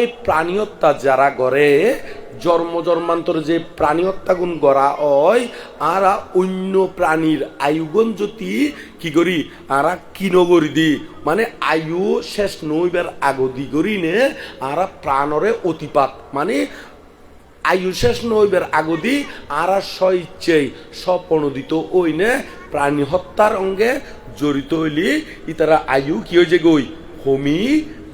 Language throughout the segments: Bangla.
এই প্রাণী হত্যা যারা করে জন্ম জন্মান্তর যে প্রাণী হত্যা গুণ করা হয়, আরা অন্য প্রাণীর আয়ুগণ যদি কি করি, আরা কিনগরি দি? মানে আয়ু শেষ নইবার আগদি করি নে আরা প্রাণরে অতিপাত। মানে আয়ু শেষ নইবের আগদি আর স্বইচ্ছেই স্বপ্রণোদিত ওইনে প্রাণী হত্যার অঙ্গে জড়িত হইলি, ইতারা আয়ু কি হয়ে যে গই? হমি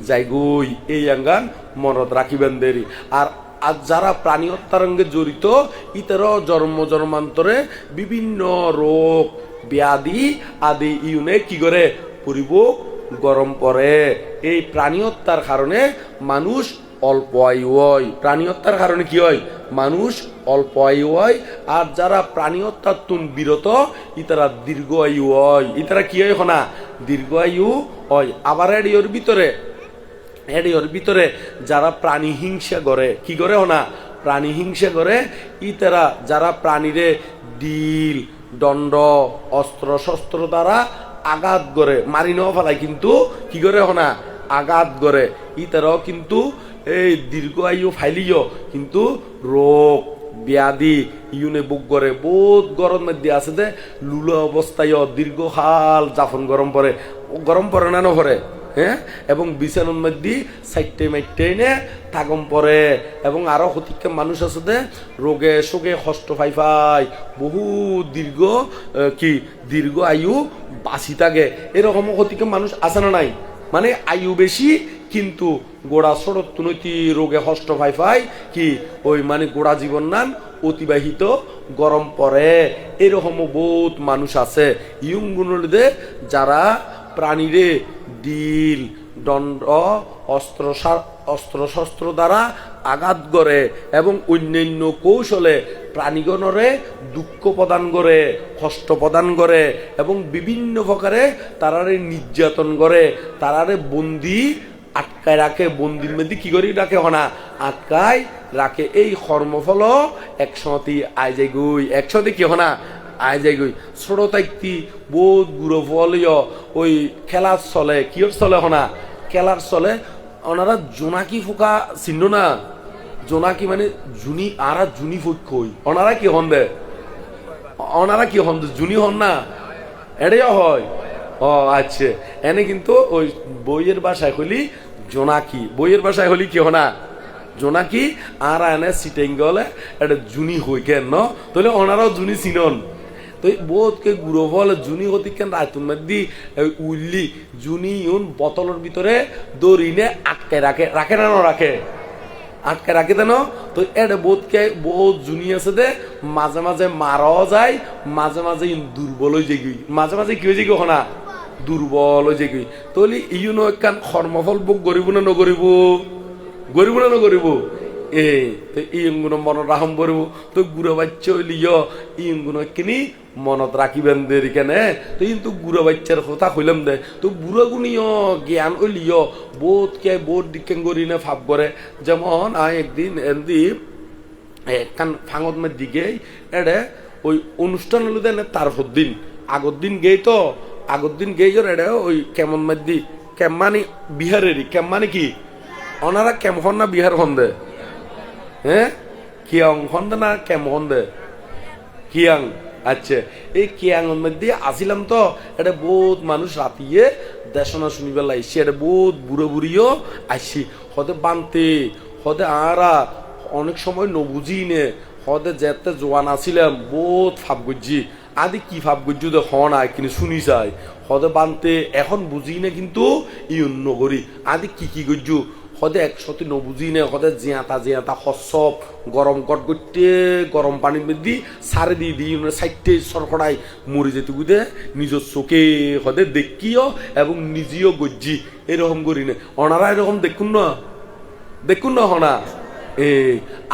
যাই গই এই আঙ্গান মনত রাখিবেন দেরি। আর আর যারা প্রাণী হত্যার অঙ্গে জড়িত, ইতারা জন্ম জন্মান্তরে বিভিন্ন রোগ, ব্যাধি আদি ইউনে কি করে পরিভোগ গরম পড়ে। এই প্রাণী হত্যার কারণে মানুষ অল্প আয়ু হয়। প্রাণী হত্যার কারণে কি হয়? মানুষ অল্প আয়ু হয়। আর যারা প্রাণী হত্যার তুন বিরত, ইতারা দীর্ঘ আয়ু হয়। ইতারা কি হয় না দীর্ঘ আয়ু হয়। আবার এর ভিতরে এর ভিতরে যারা প্রাণী হিংসা করে, কি করে না প্রাণী হিংসা করে ইতারা যারা প্রাণীরে ডিল, দণ্ড, অস্ত্র, শস্ত্র দ্বারা আঘাত করে, মারি নেওয়া ফেলায় কিন্তু কি করে না আঘাত করে। ইতারাও কিন্তু এই দীর্ঘ আয়ু ফাইলিও কিন্তু রোগ, ব্যাধি, ইউনে বুক করে বহুত গরম মধ্যে আছে যে, লুলো অবস্থায় দীর্ঘকাল জাফন গরম পরে। গরম পরে না নপরে হ্যাঁ এবং বিছানোর মধ্যে সাইটে মাইটে নে থাগম পরে। এবং আরও হতিকে মানুষ আছে যে রোগে শোকে হষ্ট ফাই ফাই বহু দীর্ঘ কি? দীর্ঘ আয়ু বাঁচি থাকে। এরকম হতিকে মানুষ আছে না নাই? মানে আয়ু বেশি, কিন্তু গোড়া সড়ক রোগে হষ্ট ফাই ফাই কি? ওই মানে গোড়া জীবন নান অতিবাহিত গরম পরে। এরকম বহুত মানুষ আছে। ইয়ংগুণে যারা প্রাণীরে ডিল দণ্ড, অস্ত্র অস্ত্র শস্ত্র দ্বারা আঘাত করে এবং অন্যান্য কৌশলে প্রাণীগণরে দুঃখ প্রদান করে, কষ্ট প্রদান করে এবং বিভিন্ন প্রকারে তারারে নির্যাতন করে, তারারে বন্দি আটকায় রাখে। বন্দির মধ্যে কি করি রাখে হনা? আটকায় রাখে। এই কর্মফল একসাথে আয় যায় গুই। একসাথে কি হনা? আয় যায় গই ছোট থাকতি বহুত গুড়ো ফলীয় ওই খেলার চলে কিয়র চলে হনা খেলার চলে ওনারা জোনাকি ফোকা চিহ্ন না? জোনাকি মানে জুনি আরা জুনি ফুক কই ওনারা কি হন দে? ওনারা কি হন? জুনি হন না? এটাই হয়। ও আচ্ছা। এনে কিন্তু ওই বইয়ের বাসায় হলি জোনাকি। বইয়ের বাসায় হলি কি হনা জোনাকি আর এনে সিটেং গলে এটা জুনি হই কেন তাহলে ওনারাও জুনি চিনন। তো বোধকে গুঁড়ো ফল জুনি হতি কেন রাতুন মধ্যে উল্লি, জুনি, ইউন বোতলের ভিতরে দড়িনে আটকে রাখে রাখে না রাখে আটকে রাখে দেন তো এটা বোধকে বহুত জুনি আছে দে মাঝে মাঝে মারাও যায় মাঝে মাঝে দুর্বল হয়ে যাই মাঝে মাঝে কি হয়ে যাই না দুর্বল হয়ে যাই তাহলে ইউনো একখান কর্মফল ভোগ করিব না নকরিব গরিব না নকরিব এ, তো ইয়ংগুনো মনত রাখম পড়ব তো গুড়ো বাচ্চা হইলিও ইয়ংগুনো কিনি মনত রাখিবেন দেরি কেনে, তো কিন্তু গুড়ো বাচ্চার কথা কইলাম দে, তো বুড়ো গুণীয় জ্ঞান হইলিও বহুত কে বহুত দিকেন করি না ভাব করে। যেমন আই একদিন এমদি একখান ফাঙত মে দিকে এড়ে ওই অনুষ্ঠান হলো দেন তার দিন আগর দিন গেই তো আগর দিন গেই এড়ে ওই কেমন মধ্যে কেমানি বিহারেরই কেমানি কি? ওনারা কেমন না বিহার হন্দে হ্যাঁ? কিয়ং হন্দে না কেম হন্দে? কিয়াং আচ্ছা। এই কিয়াংয়ের মধ্যে আসিলাম তো, এটা বহুত মানুষ রাতিয়ে দেশনা শুনিবার লাগছে এটা বহুত বুড়ো বুড়িও আসছি হতে বানতে হতে আরা, অনেক সময় নবুঝি নে হতে যেতে জোয়ান আসিলাম, বহুত ফাপ গজ্জি আদি কি ফাপ গজ্জু দে, হন আয় কিন্তু শুনি চাই হতে বানতে, এখন বুঝি না কিন্তু ই অন্য করি আদি কি কি গজ্জু সদে একসাথে নবুঝি নে সদে জিয়াতা জিয়াতা সব গরম কট করতে গরম পানির মধ্যে সারে দিয়ে দিই সাইডে সরকড়াই মরে যেতে গুদে, নিজের চোখে সদে দেখিও এবং নিজেও গজ্জি। এরকম করি নে। ওনারা এরকম দেখুন না? দেখুন না হনা এ,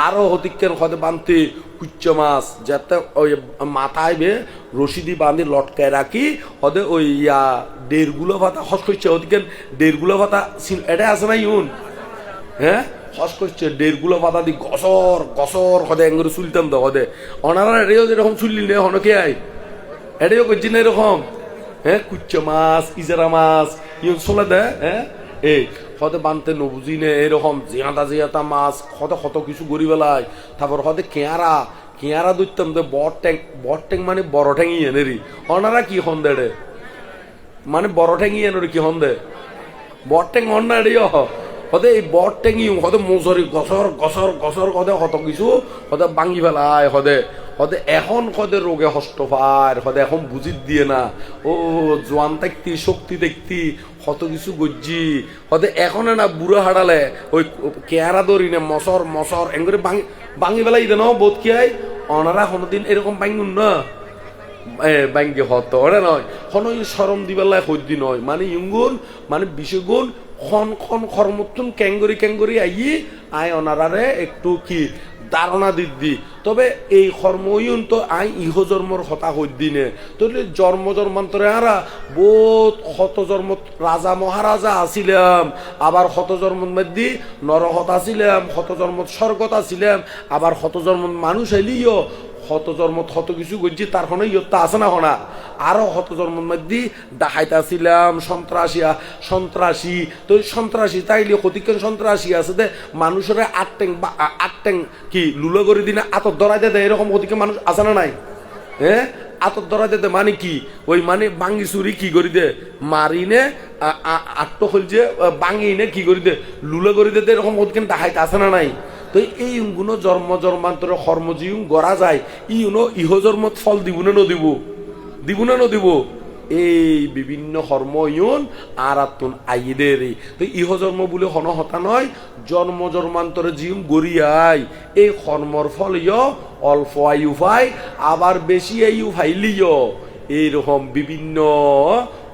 আরও হতিকেন সদে বানতে কুচ্চ মাছ, যাতে ওই মাথায় বে রশিদি বাঁধি লটকায় রাখি হদে ওই ইয়া ডেরগুলো ভাতা হস করছে ওদিকেন ডেরগুলো ভাতা এটা আছে না ইউন? হ্যাঁ? হস করছে ডেরগুলো পাতা দি, গসর গসর, হদে এঙ্গুলো চুলতাম তো হদে। অনারা এটাও যেরকম চুললি নে, হনকে আই এটাও করছি না এরকম। হ্যাঁ? কুচ্চ মাছ, ইজারা মাছ ইউন চলে দে হ্যাঁ? এই হতে বানতে নবুঝি নে, এরকম জিয়াতা জিয়াতা মাছ হতে কত কিছু গড়ি বেলায়। তারপর হতে কেয়ারা কেয়ারা ধরতাম তো বড় ট্যাং বড় ট্যাং মানে বড় ঠ্যাঙি এনেরি অনারা কি হন দেড়ে মানে বড় ঠ্যাঙি এনে কি হন দে? বড় ট্যাং অন্যা এড়িও? হতে এই বড় টেঙ্গি হতে মজরি গছর গছর গছর কদে কত কিছু হতে ভাঙি ফেলায় হদে হতে এখন কদে রোগে হষ্ট পায় হতে এখন বুঝি দিয়ে না। ও জোয়ান দেখতি শক্তি দেখতি কত কিছু গজ্জি হতে এখন না বুড়ো হাড়ালে ওই কেয়ারা দরি নে মসর মসর এঙ্গরে ভাঙি ভাঙি ফেলাই দেন বোধ কি হয় অনারা কোনোদিন এরকম ভাঙুন না। ব্যাংকে হতো ওরে নয় কোনো সরম দিবেলায় হদ্দি নয় মানে ইঙ্গুন মানে বিশেগুণ খন খন খরমুত্তুন ক্যাঙ্গরি ক্যাঙ্গরি আই আই অনারারে একটু কি ধারণা দিদ্দি তবে এই কর্মইন তো আই ইহ জন্মর হতা হদ্দিনে তাহলে জন্ম জন্মান্তরে আরা বহুত শত জন্ম রাজা মহারাজা আছিলাম। আবার শত জন্ম মধ্যে নরহত আছিলাম শত জন্ম স্বর্গত আছিলাম আবার শত জন্ম মানুষ এলিও শত জন্ম শত কিছু করছি তার কোনো ইয়ত্তা আছে না হনা। আরও শত জন্মের মধ্যে ডাকাইতে ছিলাম, সন্ত্রাসী সন্ত্রাসী। তো সন্ত্রাসী তাইলে ক্ষতিকেন সন্ত্রাসী আছে দে? মানুষের আটটেং বা আটটেং কি লুলো করে দিনে আতর ধরাই দেয় এরকম ক্ষতিকে মানুষ আছে না নাই? হ্যাঁ আতর ধরাই দে মানে কি? ওই মানে বাঙ্গি চুরি কি করি দে? মারিনে আট্ট খুলছে বাঙ্গিনে কি করি দে? লুলো করে দে এরকম ক্ষতিকেন ডাকাইতে আছে না নাই? তো এই গুণ জন্ম জন্মান্তরে কর্মজীব গড়া যায়। ইউনো ইহ জন্মত ফল দিব না নদিব। দিব না নদিব। এই বিভিন্ন কর্ম ইউন আর আত্মন আইদের। তো ইহ জন্ম বলে হন হতা নয়, জন্ম জন্মান্তরে জিম গড়িয়াই এই কর্মর ফল ইয়, অল্প আয়ু পাই আবার বেশি আয়ু ফাইলিও এইরকম বিভিন্ন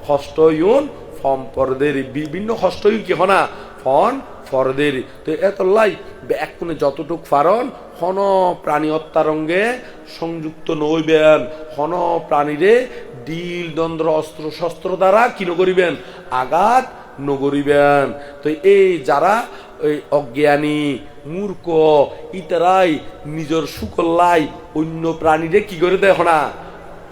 হস্ত ইউন সম্পর্দের বিভিন্ন হস্ত ইউন কি হনা? ফন ফরদের। তো এত লাই এক কোণে যতটুক ফারণ হন প্রাণী হত্যারঙ্গে সংযুক্ত নইবেন। হন প্রাণীরে ডিল, দন্দ্র, অস্ত্র, শস্ত্র দ্বারা কি নগরিবেন? আঘাত নগরিবেন। তো এই যারা ওই অজ্ঞানী, মূর্খ, ইতারাই, নিজের সুকল্লাই অন্য প্রাণীরে কি করে দেখো না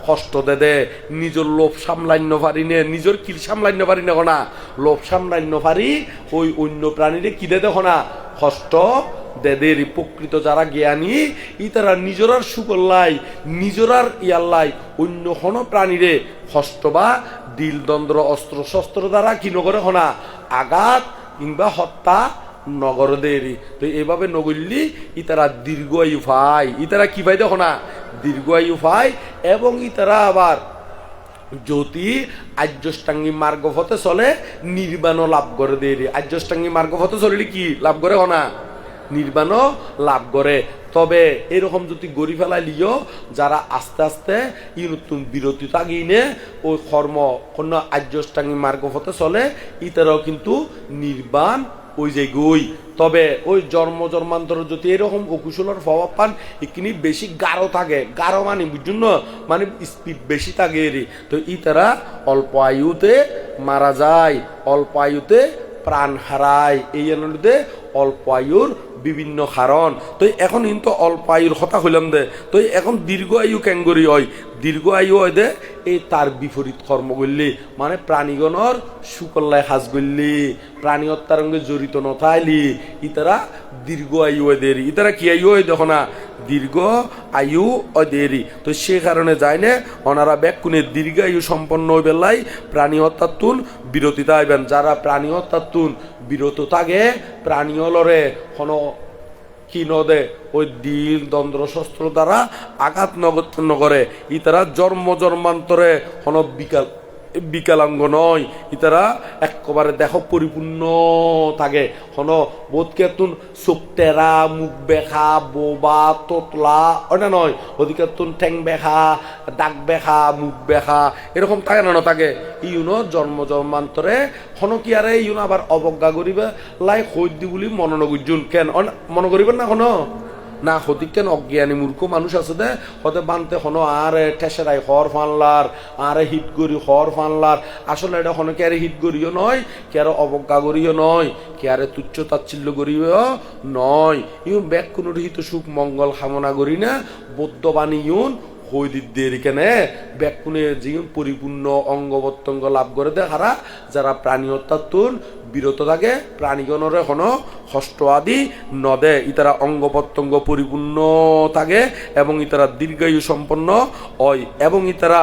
কষ্ট দে দে, নিজের লোভ সামলাইন্য পারি নে, নিজের কি সামলাইন্য পারি না না লোভ সামলাইন্য পারি, ওই অন্য প্রাণীরে কি দে না কষ্ট দেদের প্রকৃত যারা জ্ঞানী ই তারা নিজরার সুকল্লাই, নিজরার ইয়াল্লাই, অন্য কোন প্রাণীরে কষ্ট বা দিল দিলদন্দ্র অস্ত্র শস্ত্র দ্বারা কি নগরে হনা? আঘাত কিংবা হত্যা নগরদের তো এভাবে নগরলি ইতারা দীর্ঘ আয়ু ভাই ইতারা কি ভাই দেখো না দীর্ঘ আয়ু ভাই এবং ইতারা আবার যদি আর্যষ্টাঙ্গী মার্গ হতে চলে নির্বাণ লাভ করে দেরি। আর্যষ্টাঙ্গী মার্গ হতে চলিলে কি লাভ করে হনা? নির্বাণ লাভ করে। তবে এরকম যদি গড়ি ফেলাই লিও, যারা আস্তে আস্তে ই নতুন বিরতি তাগিনে ওই কর্ম কোন আর্যষ্টাঙ্গী মার্গ হতে চলে, ইতারাও কিন্তু নির্বাণ ওই যে গই। তবে ওই জন্ম জন্মান্তর যদি এরকম অকুশলের প্রভাব পান, এখানে বেশি গাঢ় থাকে। গাঢ় মানে বুঝুন? মানে স্পিড বেশি থাকে এর তো ই তারা অল্প আয়ুতে মারা যায়, অল্প আয়ুতে প্রাণ হারায়। এই অল্প আয়ুর বিভিন্ন কারণ তই এখন কিন্তু অল্প আয়ুর কথা হইলাম দে। তই এখন দীর্ঘ আয়ু ক্যাঙ্গরি হয়। দীর্ঘ আয়ু হয় দে, এই তার বিপরীত কর্ম করলি মানে প্রাণীগণর সুকল্লায় সাজ করলি প্রাণী হত্যার জড়িত নথাইলি। ইতারা দীর্ঘ আয়ু হয় দেরি ইতারা কি আয়ু হয় দেখো না দীর্ঘ আয়ু ও দেরি তো সে কারণে যায় না ওনারা ব্যাকুনে দীর্ঘ আয়ু সম্পন্ন লাই প্রাণী হত্যার তুন বিরতিতে আইবেন যারা প্রাণী হত্যার তুন বিরত থাকে, প্রাণী হলরে কোনো কি নদে ওই দিল দন্দ্র শস্ত্র দ্বারা আঘাত নগর। নগরে ইতারা জন্ম জন্মান্তরে কোনো বিকাল বিকলাঙ্গ নয়। ইতারা একেবারে দেহ পরিপূর্ণ থাকে। হন বোধকে তুন চোখ টেরা মুখ বেখা বোবা, তোতলা ওটা নয়। ওদিকে তুন ঠেং বেখা দাগ বেখা মুখ বেখা এরকম থাকে না থাকে। ইউনো জন্ম জন্মান্তরে। হন কি আরে, ইউনো আবার অবজ্ঞা করিবে, লাই হৈদ্য বুলি মননগুজুন কেন? মনে করিবেন না কোনো না হতিক কেন? অজ্ঞানী মূর্খ মানুষ আছে দে। হতে বানতে হনো, আর ঠেসেরাই হর ফানলার, আরে হিট করি হর ফানলার। আসলে এটা হনো কে হিট করিও নয়, কে আরে অবজ্ঞা করিও নয়, কে আরে তুচ্ছ তাচ্ছিল্য করিও নয়। ইউ ব্যাগ কোনো হিত সুখ, মঙ্গল কামনা করি না। বৌদ্ধবাণী ইউন হই দিদ্দের এখানে জীবন পরিপূর্ণ অঙ্গ প্রত্যঙ্গ লাভ করে দেয় হারা, যারা প্রাণী হত্যাতুন বিরত থাকে, প্রাণীগণরে হন হষ্ট আদি, নদে ইতারা অঙ্গ প্রত্যঙ্গ পরিপূর্ণ থাকে, এবং ইতারা দীর্ঘায়ু সম্পন্ন হয়, এবং ইতারা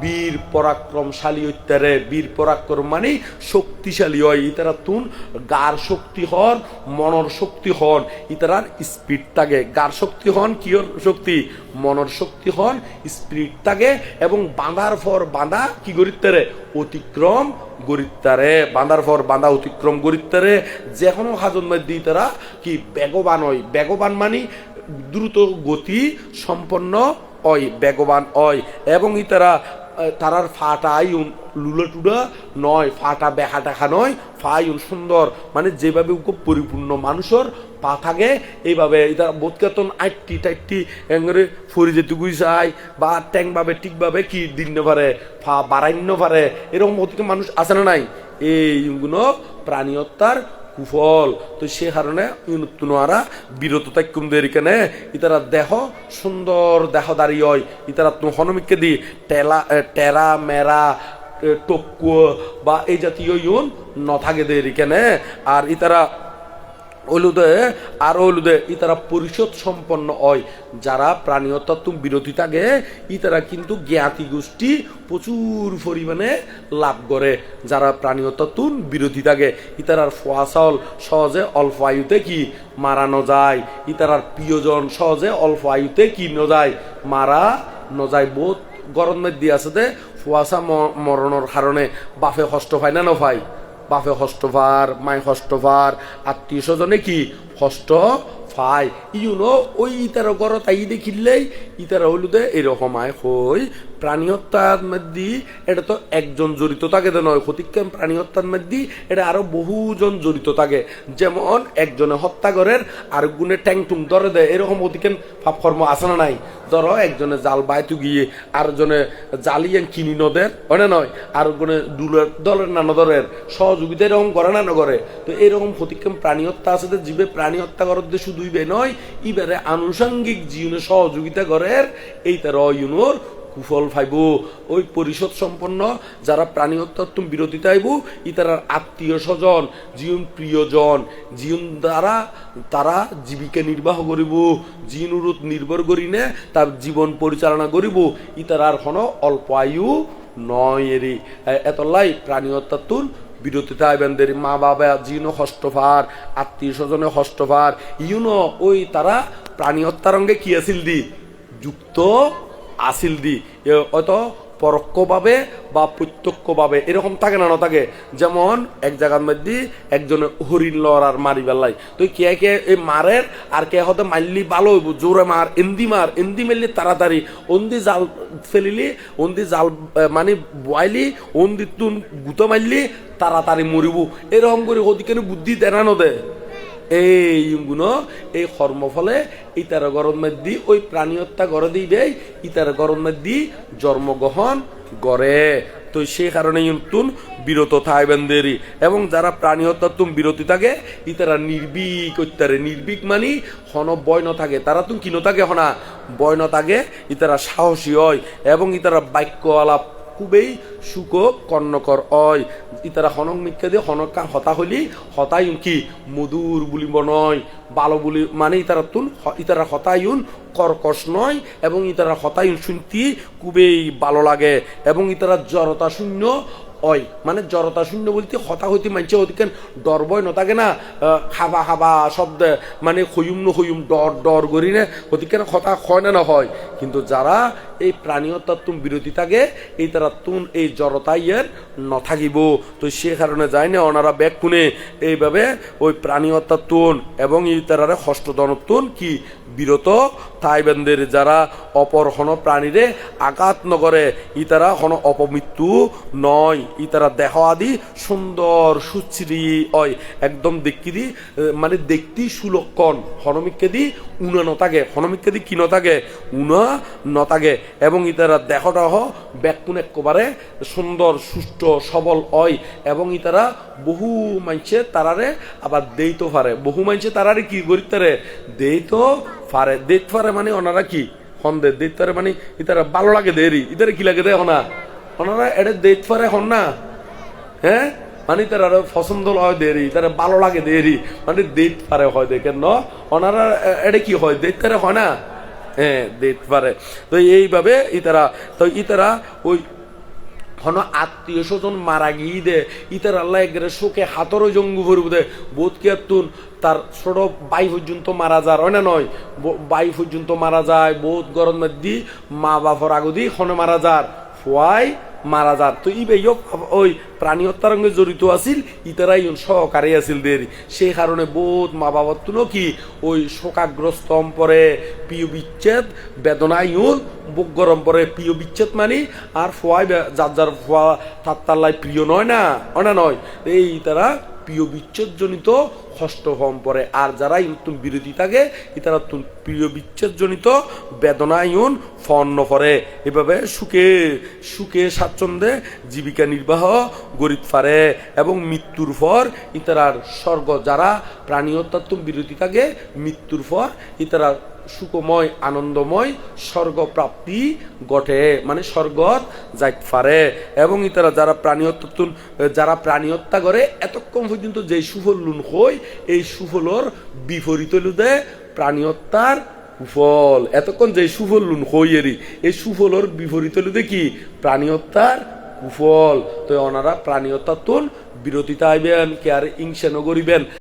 বীর পরাক্রমশালী ইত্যারে বীর পরাক্রম মানে শক্তিশালী হয়। ইতারা তুন, গার শক্তি হন, মনর শক্তি হন। ইতারার স্পিড থাকে গার শক্তি হন কিয়র শক্তি? মনর শক্তি হন স্পিড থাকে এবং বাঁধার পর বাঁধা কি করিত্তারে অতিক্রম গরিত্তারে। বাঁধার পর বাঁধা, অতিক্রম গরিত্তারে। যে কোনো হাজন মধ্যে তারা কি বেগবান হয়। বেগবান মানে দ্রুত গতি সম্পন্ন হয়। বেগবান হয় এবং ইতারা তারার ফাটা আইন লুলা টুডা নয়, ফাটা বেহা টাকা নয় ফাইন সুন্দর। মানে যেভাবে খুব পরিপূর্ণ মানুষের পা থাকে, এইভাবে এটা বোধকেতন আটটি টাইটটি এঙ্গরে ফরি যেতে গুইসাই বা ট্যাংভাবে ঠিকভাবে কি দিন পারে, ফা বাড়াইন্য পারে, এরকম অতিকে মানুষ আছে না নাই। এইগুলো প্রাণী হত্যার কুফল। তো সে কারণে ইনুত্তুনোয়ারা বিরত তাইকুম দের কেনে। ইতারা দেহ সুন্দর দেহ দাঁড়িয়ে হয়। ইতারা হনমিককে দি টেলা টেরা মেরা এ, টক্কু বা এই জাতীয় ইউন ন দের কেনে। আর ইতারা ওলুদে আর ওলুদে ইতারা পরিষদ সম্পন্ন হয়। যারা প্রাণী তত্ত্ব বিরতি থাকে, ইতারা কিন্তু জ্ঞাতি গোষ্ঠী প্রচুর পরিমাণে লাভ করে। যারা প্রাণী তত্ত্ব বিরতি থাকে, ইতারার ফোয়াশল সহজে অল্প আয়ুতে কি মারানো যায় ইতারার প্রিয়জন সহজে অল্প আয়ুতে কি ন যায় মারা ন যায় বহুত গরম মধ্যে আছে ফুয়াশা মরণের কারণে বাফে কষ্ট পায় না নফাই বাপে হস্তভার মাই হস্তভার আত্মীয় স্বজনে কি? হস্ত ফাই ইউনো ওই ইতার গর তাই দেখিলেই ইতারা হলুদে এরকম আয় হই। প্রাণী হত্যার মধ্যে এটা তো একজন জড়িত থাকে তো নয়। ক্ষতিক্রম প্রাণী হত্যার মধ্যে এটা আরও বহুজন জড়িত থাকে। যেমন একজনে হত্যা করের আর গুণে ট্যাং টুং ধরে দেয়। এরকম অতিকেন পাপ কর্ম আছে না নাই? ধরো, একজনে জাল বাইতু গিয়ে আর জনে জালিয়ান কিনি নদের, হয় নয়? আর জনে দুলের দলের না নদরের, সহযোগিতা এরকম করে না নগরে? তো এরকম প্রতিক্রম প্রাণী হত্যা আছে যে জীবে প্রাণী হত্যা করার দিয়ে শুধুই বে নয়, ইবারে আনুষঙ্গিক জীবনে সহযোগিতা করের এই তার ইউনোর কুফল ফাইব ওই পরিষদ সম্পন্ন, যারা প্রাণী হত্যাত্ম বিরতিতে আইব ইতারার আত্মীয় স্বজন জীবন প্রিয়জন জীবন দ্বারা তারা জীবিকা নির্বাহ করিব জিনুরত নির্ভর করি নে তার জীবন পরিচালনা করিব ইতারার হন অল্প আয়ু নয় এরি। এতলাই প্রাণী হত্যাত্তুন বিরতিতে আইবেন দেরি। মা বাবা জিনো হস্তফার আত্মীয় স্বজনে হস্তফার ইউনো ওই তারা প্রাণী হত্যারঙ্গে কি আছিল দি। যুক্ত আসিল দি। হয়তো পরোক্ষভাবে বা প্রত্যক্ষভাবে এরকম থাকে না থাকে যেমন এক জায়গার মধ্যে একজনে হরিণ লড়ার মারি বেলাই তো কে কে এই মারের আর কে হতে মারলি ভালো হইব? জোরে মার, এন্দি মার, এন্দি মারলি তাড়াতাড়ি। ওন্দি জাল ফেলিলি ওন্দি জাল মানে বয়ালি ওন্দি তুন গুতো মারলি, তাড়াতাড়ি মরিব। এরকম করে ওদিকে বুদ্ধি দেনানো দেয় এই গুণ এই কর্মফলে ইতার গরম মধ্যে ওই প্রাণী হত্যা করে দিবে, ইতার গরম মধ্যে জন্মগ্রহণ করে। তো সেই কারণে নতুন বিরত থাকবেন দেরি। এবং যারা প্রাণী হত্যা তুম বিরতি থাকে, ইতারা নির্বিক ইত্যারে নির্বিক মানি হন বয় ন থাকে। তারা তুমি কিনো থাকে হনা? বয় থাকে, ইতারা সাহসী হয়। এবং ইতারা বাক্য আলাপ খুবই সুখ কর্ণকর অয়। ইতারা হনক মিথ্যা দিয়ে হনক হতা হলি হতাই কি? মধুর বলিব নয় ভালো বলি মানে ইতারা তুন ইতারা হতায়ুন, কর্কশ নয়, এবং ইতারা হতায়ুন শুনতে খুবই ভালো লাগে। এবং ইতারা জড়তা শূন্য অয়। মানে জড়তা শূন্য বলতে হতা হইতে মানছে ওদিকে ডর ভয় নথাকে না? হাবা খাবা শব্দ মানে হইম ন হইম ডর ডর করি না ওদিকে হতা হয় না না হয়। কিন্তু যারা এই প্রাণী তত্ত্ব বিরতি থাকে, এই তারা তুন, এই জড়তা ইয়ের নথাকিব তো সে কারণে যায় না ওনারা ব্যাগ কুনে এইভাবে ওই প্রাণী তুন এবং এই তারা তারারে হস্তদনতুন কি বিরত। থাইবেনদের যারা অপর হন প্রাণীরে আঘাত নগরে ইতারা হন অপমৃত্যু নয়। ইতারা দেহ আদি সুন্দর সুশ্রী হয় একদম দেখি দি মানে দেখতি সুলক্ষণ। হনমিককে দি উনা নতাগে হনমিককে দি কি নতাগে? উনা নতাগে। এবং ইতারা দেহটা হ ব্যাকুন একেবারে সুন্দর সুস্থ সবল হয় এবং ইতারা বহু মানছে তারারে আবার দেইতো পারে বহু মানছে তারারে কি করিতে দেইতো পারে দেখতে পারে মানে ওনারা কি? হন দে। দেইতারে মানে ইতারা ভালো লাগে দেরি। ইতারে কি লাগে দে হনা ওনারা এটা দেইত পারে হন না? হ্যাঁ? মানে তারা পছন্দ হয় দেরি, তারা ভালো লাগে দেরি। মানে দেত পারে হয় দেখেন ন ওনারা এটা কি হয়? দেত পারে হয় না? হ্যাঁ দেত পারে। তো এইভাবে ইতারা, তো ইতারা ওই হন আত্মীয় স্বজন মারা গিয়ে দে, ইতার আল্লাহ একবারে শোকে হাতরও জঙ্গু ভরব দে। বোধ কি তুন, তার ছোট বাই পর্যন্ত মারা যায়, হয় না নয়? বাই পর্যন্ত মারা যায় বহুত গরম দি মা বাপর আগদি হনে মারা যার ফুয়াই মারা যান তো ইবে ওই প্রাণী হত্যার সঙ্গে জড়িত আছিল, ইতারাই সহকারী আছিল দের। সেই কারণে বোধ মা বাবার তুলো কি ওই শোকাগ্রস্ত পরে প্রিয় বিচ্ছেদ, বেদনা ইউন বুক গরম পরে প্রিয় বিচ্ছেদ মানে আর ফোয়াই যার যার ফোয়া তার তাল্লাই প্রিয় নয় না? অনা নয়? এই তারা প্রিয় বিচ্ছেদ জনিত কষ্ট হম পরে। আর যারা ইতুন বিরোধী থাকে তুন প্রিয় বিচ্ছেদ জনিত বেদনা ইউন ফন্ন করে এভাবে সুখে সুখে স্বাচ্ছন্দ্যে জীবিকা নির্বাহ গরিব পারে এবং মৃত্যুর পর ইতারার স্বর্গ, যারা প্রাণী হত্যাত্ম বিরোধী থাকে, মৃত্যুর পর ইতারা সুখময়, আনন্দময় স্বর্গ প্রাপ্তি ঘটে। মানে স্বর্গত যাইতে পারে। এবং ইতারা যারা প্রাণী হত্যা যারা প্রাণী হত্যা করে, এতক্ষণ পর্যন্ত যে সুফল লুন হই, এই সুফলর বিপরীত লুদে প্রাণী হত্যার কুফল এতক্ষণ যে সুফল লুন হই এরি এই সুফলর বিপরীত লুদে কি? প্রাণী হত্যার কুফল। তো ওনারা প্রাণী হত্যা তুন বিরতিতা আইবেন কে আর ইংসেনও করিবেন